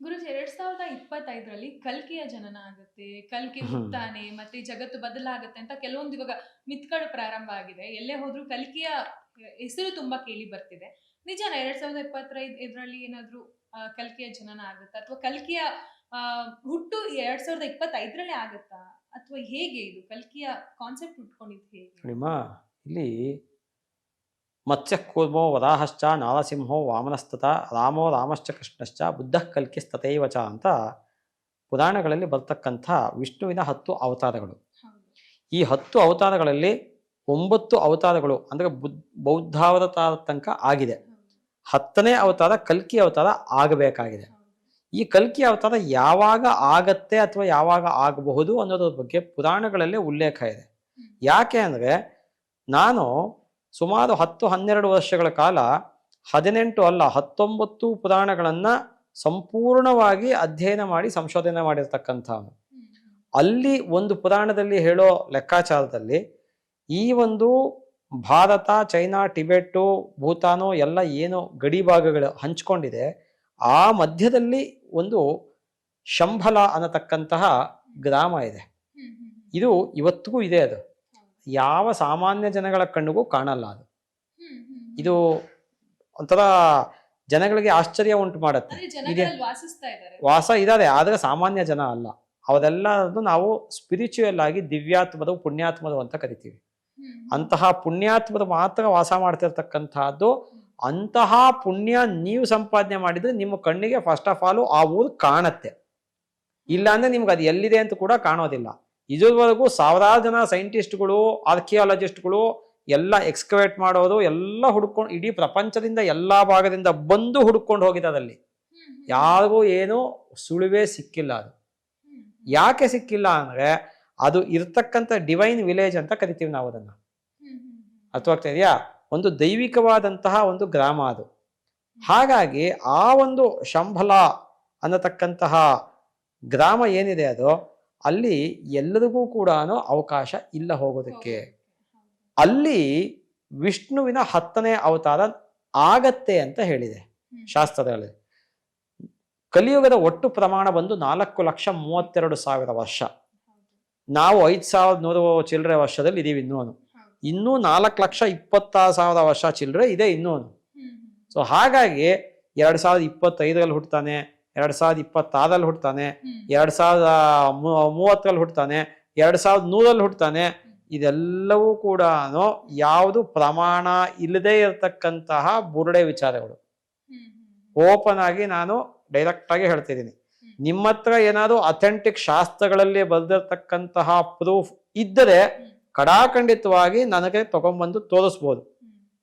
ಗುರುಜಿ ಎರಡ್ ಸಾವಿರದ ಇಪ್ಪತ್ತೈದರಲ್ಲಿ ಕಲ್ಕಿಯ ಜನನ ಆಗುತ್ತೆ. ಕಲ್ಕಿ. ಹುಟ್ಟಾನೆ ಮತ್ತೆ ಜಗತ್ತು ಬದಲಾಗುತ್ತೆ ಅಂತ ಕೆಲವೊಂದು ಇವಾಗ ಮಿತ್ಗಳು ಪ್ರಾರಂಭ ಆಗಿದೆ. ಎಲ್ಲೇ ಹೋದ್ರು ಕಲ್ಕಿಯ ಹೆಸರು ತುಂಬಾ ಕೇಳಿ ಬರ್ತಿದೆ. ನಿಜಾನ ಎರಡ್ ಸಾವಿರದ ಇಪ್ಪತ್ತೈದು ಇದರಲ್ಲಿ ಏನಾದ್ರು ಕಲ್ಕಿಯ ಜನನ ಆಗುತ್ತಾ? ಅಥವಾ ಕಲ್ಕಿಯ ಹುಟ್ಟು ಎರಡ್ ಸಾವಿರದ ಇಪ್ಪತ್ತೈದರಲ್ಲೇ ಆಗುತ್ತಾ? ಅಥವಾ ಹೇಗೆ ಇದು? ಕಲ್ಕಿಯ ಕಾನ್ಸೆಪ್ಟ್ ಹುಟ್ಕೊಂಡಿದ್ದು ಹೇಗೆ? ಇಲ್ಲಿ ಮತ್ಸ್ಯ ಕೂರ್ಮೋ ವರಾಹಶ್ಚ ನಾರಸಿಂಹೋ ವಾಮನಸ್ತತ ರಾಮೋ ರಾಮಶ್ಚ ಕೃಷ್ಣಶ್ಚ ಬುದ್ಧ ಕಲ್ಕಿಸ್ತತೈವ ಚ ಅಂತ ಪುರಾಣಗಳಲ್ಲಿ ಬರ್ತಕ್ಕಂಥ ವಿಷ್ಣುವಿನ ಹತ್ತು ಅವತಾರಗಳು. ಈ ಹತ್ತು ಅವತಾರಗಳಲ್ಲಿ ಒಂಬತ್ತು ಅವತಾರಗಳು ಅಂದರೆ ಬುದ್ ಬೌದ್ಧಾವತಾರ ತನಕ ಆಗಿದೆ. ಹತ್ತನೇ ಅವತಾರ ಕಲ್ಕಿ ಅವತಾರ ಆಗಬೇಕಾಗಿದೆ. ಈ ಕಲ್ಕಿ ಅವತಾರ ಯಾವಾಗ ಆಗತ್ತೆ ಅಥವಾ ಯಾವಾಗ ಆಗಬಹುದು ಅನ್ನೋದ್ರ ಬಗ್ಗೆ ಪುರಾಣಗಳಲ್ಲೇ ಉಲ್ಲೇಖ ಇದೆ. ಯಾಕೆ ಅಂದರೆ ನಾನು ಸುಮಾರು ಹತ್ತು ಹನ್ನೆರಡು ವರ್ಷಗಳ ಕಾಲ ಹದಿನೆಂಟು ಅಲ್ಲ ಹತ್ತೊಂಬತ್ತು ಪುರಾಣಗಳನ್ನು ಸಂಪೂರ್ಣವಾಗಿ ಅಧ್ಯಯನ ಮಾಡಿ ಸಂಶೋಧನೆ ಮಾಡಿರ್ತಕ್ಕಂಥವನು ಹ್ಮ್. ಅಲ್ಲಿ ಒಂದು ಪುರಾಣದಲ್ಲಿ ಹೇಳೋ ಲೆಕ್ಕಾಚಾರದಲ್ಲಿ ಈ ಒಂದು ಭಾರತ ಚೈನಾ ಟಿಬೆಟ್ಟು ಭೂತಾನು ಎಲ್ಲ ಏನು ಗಡಿ ಭಾಗಗಳು ಹಂಚ್ಕೊಂಡಿದೆ ಆ ಮಧ್ಯದಲ್ಲಿ ಒಂದು ಶಂಭಲ ಅನ್ನತಕ್ಕಂತಹ ಗ್ರಾಮ ಇದೆ. ಇದು ಇವತ್ತಿಗೂ ಇದೆ ಅದು ಯಾವ ಸಾಮಾನ್ಯ ಜನಗಳ ಕಣ್ಣಿಗೂ ಕಾಣಲ್ಲ ಅದು. ಇದು ಒಂಥರ ಜನಗಳಿಗೆ ಆಶ್ಚರ್ಯ ಉಂಟು ಮಾಡುತ್ತೆ. ಇದೆ ವಾಸ ಇದ್ದಾರೆ ಆದರೆ ಸಾಮಾನ್ಯ ಜನ ಅಲ್ಲ. ಅವರೆಲ್ಲರನ್ನು ನಾವು ಸ್ಪಿರಿಚುವಲ್ ಆಗಿ ದಿವ್ಯಾತ್ಮದವು ಪುಣ್ಯಾತ್ಮದವು ಅಂತ ಕರಿತೀವಿ. ಅಂತಹ ಪುಣ್ಯಾತ್ಮದ ಮಾತ್ರ ವಾಸ ಮಾಡ್ತಿರ್ತಕ್ಕಂತಹದ್ದು ಅಂತಹ ಪುಣ್ಯ ನೀವು ಸಂಪಾದನೆ ಮಾಡಿದ್ರೆ ನಿಮ್ಮ ಕಣ್ಣಿಗೆ ಫಸ್ಟ್ ಆಫ್ ಆಲ್ ಆ ಊರು ಕಾಣತ್ತೆ. ಇಲ್ಲಾಂದ್ರೆ ನಿಮ್ಗೆ ಅದು ಎಲ್ಲಿದೆ ಅಂತ ಕೂಡ ಕಾಣೋದಿಲ್ಲ. ಇದುವರೆಗೂ ಸಾವಿರಾರು ಜನ ಸೈಂಟಿಸ್ಟ್ಗಳು, ಆರ್ಕಿಯಾಲಜಿಸ್ಟ್ಗಳು ಎಲ್ಲ ಎಕ್ಸ್ಕವೇಟ್ ಮಾಡೋದು, ಎಲ್ಲ ಹುಡ್ಕೊಂಡು ಇಡೀ ಪ್ರಪಂಚದಿಂದ ಎಲ್ಲ ಭಾಗದಿಂದ ಬಂದು ಹುಡ್ಕೊಂಡು ಹೋಗಿದೆ ಹ್ಮ್. ಯಾರಿಗೂ ಏನು ಸುಳಿವೇ ಸಿಕ್ಕಿಲ್ಲ ಅದು. ಯಾಕೆ ಸಿಕ್ಕಿಲ್ಲ ಅಂದ್ರೆ ಅದು ಇರ್ತಕ್ಕಂಥ ಡಿವೈನ್ ವಿಲೇಜ್ ಅಂತ ಕರಿತೀವಿ ನಾವು ಅದನ್ನ. ಅರ್ಥವಾಗ್ತಾ ಇದೆಯಾ ಒಂದು ದೈವಿಕವಾದಂತಹ ಒಂದು ಗ್ರಾಮ ಅದು ಹಾಗಾಗಿ ಆ ಒಂದು ಶಂಭಲ ಅನ್ನತಕ್ಕಂತಹ ಗ್ರಾಮ ಏನಿದೆ ಅದು ಅಲ್ಲಿ ಎಲ್ಲರಿಗೂ ಕೂಡ ಅವಕಾಶ ಇಲ್ಲ ಹೋಗೋದಕ್ಕೆ. ಅಲ್ಲಿ ವಿಷ್ಣುವಿನ ಹತ್ತನೇ ಅವತಾರ ಆಗತ್ತೆ ಅಂತ ಹೇಳಿದೆ ಶಾಸ್ತ್ರಗಳಲ್ಲಿ ಶಾಸ್ತ್ರದಲ್ಲಿ. ಕಲಿಯುಗದ ಒಟ್ಟು ಪ್ರಮಾಣ ಬಂದು ನಾಲ್ಕು ಲಕ್ಷ ಮೂವತ್ತೆರಡು ಸಾವಿರ ವರ್ಷ. ನಾವು ಐದು ಸಾವಿರದ ನೂರು ಚಿಲ್ಲರೆ ವರ್ಷದಲ್ಲಿ ಇದೀವಿ ಇನ್ನೂನು. ಇನ್ನೂ ನಾಲ್ಕು ಲಕ್ಷ ಇಪ್ಪತ್ತಾರು ಸಾವಿರ ವರ್ಷ ಚಿಲ್ಲರೆ ಇದೆ ಇನ್ನೂನು. ಸೊ ಹಾಗಾಗಿ ಎರಡು ಸಾವಿರದ ಇಪ್ಪತ್ತೈದರಲ್ಲಿ ಹುಟ್ಟುತ್ತಾನೆ ಎರಡು ಸಾವಿರದ ಇಪ್ಪತ್ತಾರಲ್ಲಿ ಹುಡ್ತಾನೆ ಎರಡ್ ಸಾವಿರದ ಮೂವತ್ತರಲ್ಲಿ ಹುಡ್ತಾನೆ ಎರಡ್ ಸಾವಿರದ ನೂರಲ್ಲಿ ಹುಡ್ತಾನೆ ಇದೆಲ್ಲವೂ ಕೂಡ ಯಾವುದು ಪ್ರಮಾಣ ಇಲ್ಲದೆ ಇರತಕ್ಕಂತಹ ಬುರುಡೆ ವಿಚಾರಗಳು. ಓಪನ್ ಆಗಿ ನಾನು ಡೈರೆಕ್ಟ್ ಆಗಿ ಹೇಳ್ತಿದ್ದೀನಿ. ನಿಮ್ಮ ಹತ್ರ ಏನಾದರೂ ಅಥೆಂಟಿಕ್ ಶಾಸ್ತ್ರಗಳಲ್ಲಿ ಬರೆದಿರ್ತಕ್ಕಂತಹ ಪ್ರೂಫ್ ಇದ್ದರೆ. ಕಡಾಖಂಡಿತವಾಗಿ ನನಗೆ ತಗೊಂಡ್ಬಂದು ತೋರಿಸ್ಬೋದು.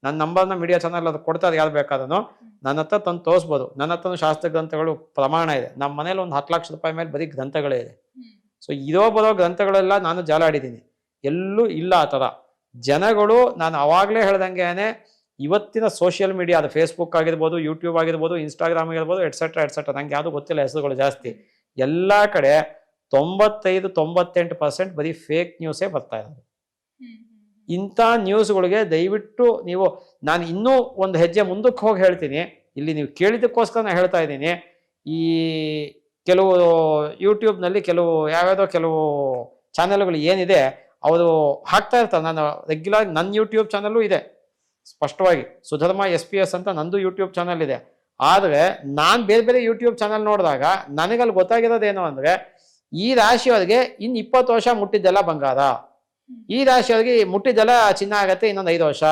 ನನ್ನ ನಂಬರ್ನ ಮೀಡಿಯಾ ಚಾನಲ್ ಅದು ಕೊಡ್ತಾರೆ ಯಾರು ಬೇಕಾದನು ನನ್ನ ಹತ್ರ ತಂದು ತೋರಿಸ್ಬೋದು. ನನ್ನ ಹತ್ರನೂ ಶಾಸ್ತ್ರ ಗ್ರಂಥಗಳು ಪ್ರಮಾಣ ಇದೆ. ನಮ್ಮ ಮನೇಲಿ ಒಂದು ಹತ್ತು ಲಕ್ಷ ರೂಪಾಯಿ ಮೇಲೆ ಬರೀ ಗ್ರಂಥಗಳೇ ಇದೆ. ಸೊ ಇರೋ ಬರೋ ಗ್ರಂಥಗಳೆಲ್ಲ ನಾನು ಜಾಲಾಡಿದ್ದೀನಿ. ಎಲ್ಲೂ ಇಲ್ಲ ಆ ಥರ. ಜನಗಳು ನಾನು ಅವಾಗಲೇ ಹೇಳ್ದಂಗೆ ಇವತ್ತಿನ ಸೋಷಿಯಲ್ ಮೀಡಿಯಾ ಅದು ಫೇಸ್ಬುಕ್ ಆಗಿರ್ಬೋದು ಯೂಟ್ಯೂಬ್ ಆಗಿರ್ಬೋದು ಇನ್ಸ್ಟಾಗ್ರಾಮ್ ಆಗಿರ್ಬೋದು ಎಟ್ಸೆಟ್ರಾ ಎಟ್ಸೆಟ್ರಾ ನಂಗೆ ಯಾವುದು ಗೊತ್ತಿಲ್ಲ ಹೆಸರುಗಳು ಜಾಸ್ತಿ. ಎಲ್ಲ ಕಡೆ ತೊಂಬತ್ತೈದು ತೊಂಬತ್ತೆಂಟು ಪರ್ಸೆಂಟ್ ಬರೀ ಫೇಕ್ ನ್ಯೂಸೇ ಬರ್ತಾ ಇರೋದು. ಇಂಥ ನ್ಯೂಸ್ಗಳಿಗೆ ದಯವಿಟ್ಟು ನೀವು, ನಾನು ಇನ್ನೂ ಒಂದು ಹೆಜ್ಜೆ ಮುಂದಕ್ಕೆ ಹೋಗಿ ಹೇಳ್ತೀನಿ. ಇಲ್ಲಿ ನೀವು ಕೇಳಿದ್ದಕ್ಕೋಸ್ಕರ ನಾನು ಹೇಳ್ತಾ ಇದ್ದೀನಿ. ಈ ಕೆಲವು ಯೂಟ್ಯೂಬ್ನಲ್ಲಿ ಕೆಲವು ಯಾವ್ಯಾವುದೋ ಕೆಲವು ಚಾನೆಲ್ಗಳು ಏನಿದೆ ಅವರು ಹಾಕ್ತಾ ಇರ್ತಾರೆ. ನಾನು ರೆಗ್ಯುಲರ್ ನನ್ನ ಯೂಟ್ಯೂಬ್ ಚಾನಲ್ಲೂ ಇದೆ. ಸ್ಪಷ್ಟವಾಗಿ. ಸುಧರ್ಮ ಎಸ್ ಪಿ ಎಸ್ ಅಂತ ನಂದು ಯೂಟ್ಯೂಬ್ ಚಾನಲ್ ಇದೆ. ಆದರೆ ನಾನು ಬೇರೆ ಬೇರೆ ಯೂಟ್ಯೂಬ್ ಚಾನಲ್ ನೋಡಿದಾಗ ನನಗಲ್ಲಿ ಗೊತ್ತಾಗಿರೋದೇನು ಅಂದರೆ, ಈ ರಾಶಿಯವರಿಗೆ ಇನ್ನು ಇಪ್ಪತ್ತು ವರ್ಷ ಮುಟ್ಟಿದ್ದೆಲ್ಲ ಬಂಗಾರ. ಈ ರಾಶಿಯವ್ರಿಗೆ ಮುಟ್ಟಿದ್ದೆಲ್ಲ ಚಿನ್ನ ಆಗತ್ತೆ, ಇನ್ನೊಂದು ಐದು ವರ್ಷ.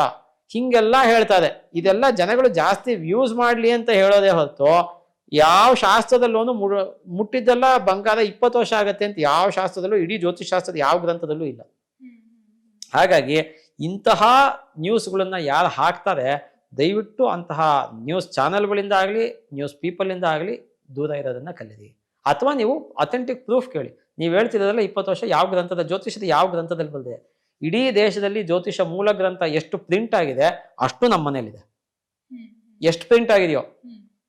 ಹಿಂಗೆಲ್ಲ ಹೇಳ್ತಾರೆ. ಇದೆಲ್ಲ ಜನಗಳು ಜಾಸ್ತಿ ವ್ಯೂಸ್ ಮಾಡ್ಲಿ ಅಂತ ಹೇಳೋದೇ ಹೊರತು ಯಾವ ಶಾಸ್ತ್ರದಲ್ಲೂ ಮುಟ್ಟಿದ್ದೆಲ್ಲ ಬಂಗಾರ ಇಪ್ಪತ್ತು ವರ್ಷ ಆಗತ್ತೆ ಅಂತ ಯಾವ ಶಾಸ್ತ್ರದಲ್ಲೂ, ಇಡೀ ಜ್ಯೋತಿಷ್ ಶಾಸ್ತ್ರದ ಯಾವ ಗ್ರಂಥದಲ್ಲೂ ಇಲ್ಲ. ಹಾಗಾಗಿ ಇಂತಹ ನ್ಯೂಸ್ಗಳನ್ನ ಯಾರು ಹಾಕ್ತಾರೆ, ದಯವಿಟ್ಟು ಅಂತಹ ನ್ಯೂಸ್ ಚಾನೆಲ್ಗಳಿಂದ ಆಗಲಿ ನ್ಯೂಸ್ ಪೀಪಲಿಂದ ಆಗಲಿ ದೂರ ಇರೋದನ್ನ ಕಲೀರಿ. ಅಥವಾ ನೀವು ಅಥೆಂಟಿಕ್ ಪ್ರೂಫ್ ಕೇಳಿ. ನೀವು ಹೇಳ್ತಿರೋದಲ್ಲ ಇಪ್ಪತ್ತು ವರ್ಷ ಯಾವ ಗ್ರಂಥದ ಜ್ಯೋತಿಷದ ಯಾವ ಗ್ರಂಥದಲ್ಲಿ ಬಂದಿದೆ? ಇಡೀ ದೇಶದಲ್ಲಿ ಜ್ಯೋತಿಷ ಮೂಲ ಗ್ರಂಥ ಎಷ್ಟು ಪ್ರಿಂಟ್ ಆಗಿದೆ ಅಷ್ಟು ನಮ್ಮ ಮನೇಲಿದೆ. ಎಷ್ಟು ಪ್ರಿಂಟ್ ಆಗಿದೆಯೋ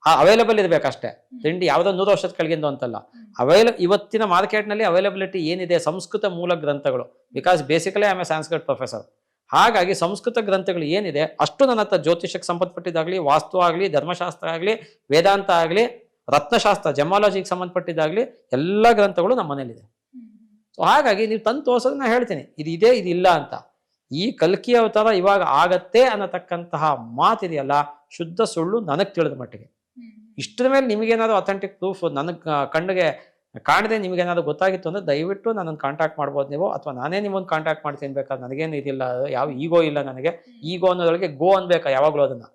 ಆ ಅವೈಲಬಲ್ ಇರಬೇಕಷ್ಟೇ. ಪ್ರಿಂಟ್ ಯಾವುದೋ ನೂರು ವರ್ಷದ ಕಳಗಿಂದು ಅಂತಲ್ಲ. ಅವೈಲ ಇವತ್ತಿನ ಮಾರ್ಕೆಟ್ನಲ್ಲಿ ಅವೈಲಬಿಲಿಟಿ ಏನಿದೆ ಸಂಸ್ಕೃತ ಮೂಲ ಗ್ರಂಥಗಳು. Because basically I a Sanskrit professor ಹಾಗಾಗಿ ಸಂಸ್ಕೃತ ಗ್ರಂಥಗಳು ಏನಿದೆ ಅಷ್ಟು ನನ್ನ ಹತ್ರ ಜ್ಯೋತಿಷಕ್ಕೆ ಸಂಬಂಧಪಟ್ಟಿದ್ದಾಗಲಿ ವಾಸ್ತು ಆಗಲಿ ಧರ್ಮಶಾಸ್ತ್ರ ಆಗಲಿ ವೇದಾಂತ ಆಗಲಿ ರತ್ನಶಾಸ್ತ್ರ ಜಮಾಲಜಿಗೆ ಸಂಬಂಧಪಟ್ಟಿದ್ದಾಗ್ಲಿ ಎಲ್ಲ ಗ್ರಂಥಗಳು ನಮ್ಮ ಮನೇಲಿದೆ. ಸೊ ಹಾಗಾಗಿ ನೀವು ತಂದು ತೋರ್ಸೋದು ನಾನು ಹೇಳ್ತೀನಿ. ಇದು ಇದೆ ಇದು ಇಲ್ಲ ಅಂತ. ಈ ಕಲ್ಕಿ ಅವತಾರ ಇವಾಗ ಆಗತ್ತೆ ಅನ್ನತಕ್ಕಂತಹ ಮಾತಿದೆಯಲ್ಲ ಶುದ್ಧ ಸುಳ್ಳು ನನಗೆ ತಿಳಿದ ಮಟ್ಟಿಗೆ. ಇಷ್ಟದ. ಇಷ್ಟರ ಮೇಲೆ ನಿಮಗೇನಾದ್ರು ಅಥೆಂಟಿಕ್ ಪ್ರೂಫ್ ನನಗೆ ಕಣ್ಣಿಗೆ ಕಾಣದೆ ನಿಮಗೇನಾದ್ರು ಗೊತ್ತಾಗಿತ್ತು ಅಂದ್ರೆ ದಯವಿಟ್ಟು ನನ್ನನ್ನು ಕಾಂಟ್ಯಾಕ್ಟ್ ಮಾಡ್ಬೋದು ನೀವು ಅಥವಾ ನಾನೇ ನಿಮ್ಮನ್ನು ಕಾಂಟ್ಯಾಕ್ಟ್ ಮಾಡ್ತೀನಿ ಬೇಕಾದ್ರೆ ನನಗೇನು ಇದಿಲ್ಲ ಯಾವ ಈಗೋ ಇಲ್ಲ ನನಗೆ. ಈಗೋ ಅನ್ನೋದ್ರೊಳಗೆ ಗೋ ಅನ್ಬೇಕಾ ಯಾವಾಗಲೂ ಅದನ್ನ.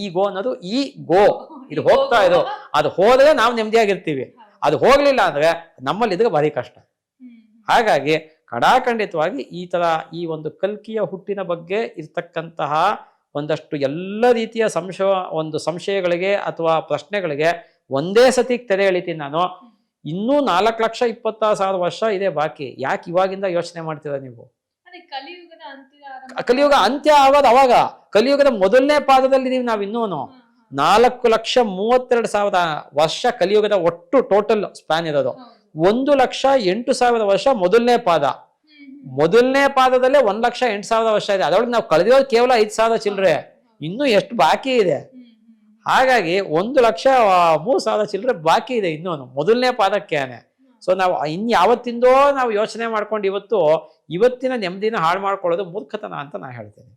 ಈಗೋ ಅನ್ನೋದು ಈ ಗೋ ಇದು ಹೋಗ್ತಾ ಇದು. ಅದು ಹೋದ್ರೆ ನಾವು ನೆಮ್ಮದಿಯಾಗಿರ್ತೀವಿ. ಅದು ಹೋಗ್ಲಿಲ್ಲ ಅಂದ್ರೆ ನಮ್ಮಲ್ಲಿ ಇದ್ರೆ ಭಾರಿ ಕಷ್ಟ. ಹಾಗಾಗಿ ಕಡಾಖಂಡಿತವಾಗಿ ಈ ತರ ಈ ಒಂದು ಕಲ್ಕಿಯ ಹುಟ್ಟಿನ ಬಗ್ಗೆ ಇರ್ತಕ್ಕಂತಹ ಒಂದಷ್ಟು ಎಲ್ಲ ರೀತಿಯ ಸಂಶಯ ಒಂದು ಸಂಶಯಗಳಿಗೆ ಅಥವಾ ಪ್ರಶ್ನೆಗಳಿಗೆ ಒಂದೇ ಸತಿ ತೆರೆ ಎಳಿತೀನಿ ನಾನು. ಇನ್ನೂ ನಾಲ್ಕು ಲಕ್ಷ ಇಪ್ಪತ್ತಾರು ಸಾವಿರ ವರ್ಷ ಇದೆ ಬಾಕಿ. ಯಾಕೆ ಇವಾಗಿಂದ ಯೋಚನೆ ಮಾಡ್ತೀರಾ ನೀವು? ಕಲಿಯುಗದ ಅಂತ್ಯ ಆರಂಭ- ಕಲಿಯುಗ ಅಂತ್ಯ ಆಗೋದು ಅವಾಗ. ಕಲಿಯುಗದ ಮೊದಲನೇ ಪಾದದಲ್ಲಿ ಇದೀವಿ ನಾವು ಇನ್ನೂ. ನಾಲ್ಕು ಲಕ್ಷ ಮೂವತ್ತೆರಡು ಸಾವಿರ ವರ್ಷ ಕಲಿಯುಗದ ಒಟ್ಟು ಟೋಟಲ್ ಸ್ಪ್ಯಾನ್ ಇರೋದು. ಒಂದು ಲಕ್ಷ ಎಂಟು ಸಾವಿರ ವರ್ಷ ಮೊದಲನೇ ಪಾದ. ಮೊದಲನೇ ಪಾದದಲ್ಲೇ ಒಂದ್ ಲಕ್ಷ ಎಂಟು ಸಾವಿರ ವರ್ಷ ಇದೆ. ಅದರೊಳಗೆ ನಾವು ಕಳೆದಿರೋದು ಕೇವಲ ಐದು ಸಾವಿರ ಚಿಲ್ಲರೆ ಇನ್ನೂ ಎಷ್ಟು ಬಾಕಿ ಇದೆ. ಹಾಗಾಗಿ ಒಂದು ಲಕ್ಷ ಮೂರು ಸಾವಿರ ಚಿಲ್ಲರೆ ಬಾಕಿ ಇದೆ ಇನ್ನೂ ಮೊದಲನೇ ಪಾದಕ್ಕೆ ಸೊ ನಾವು ಇನ್ ಯಾವತ್ತಿಂದೋ ನಾವು ಯೋಚನೆ ಮಾಡ್ಕೊಂಡು ಇವತ್ತು ಇವತ್ತಿನ ನೆಮ್ಮದಿನ ಹಾಳು ಮಾಡ್ಕೊಳ್ಳೋದು ಮೂರ್ಖತನ ಅಂತ ನಾನು ಹೇಳ್ತೇನೆ.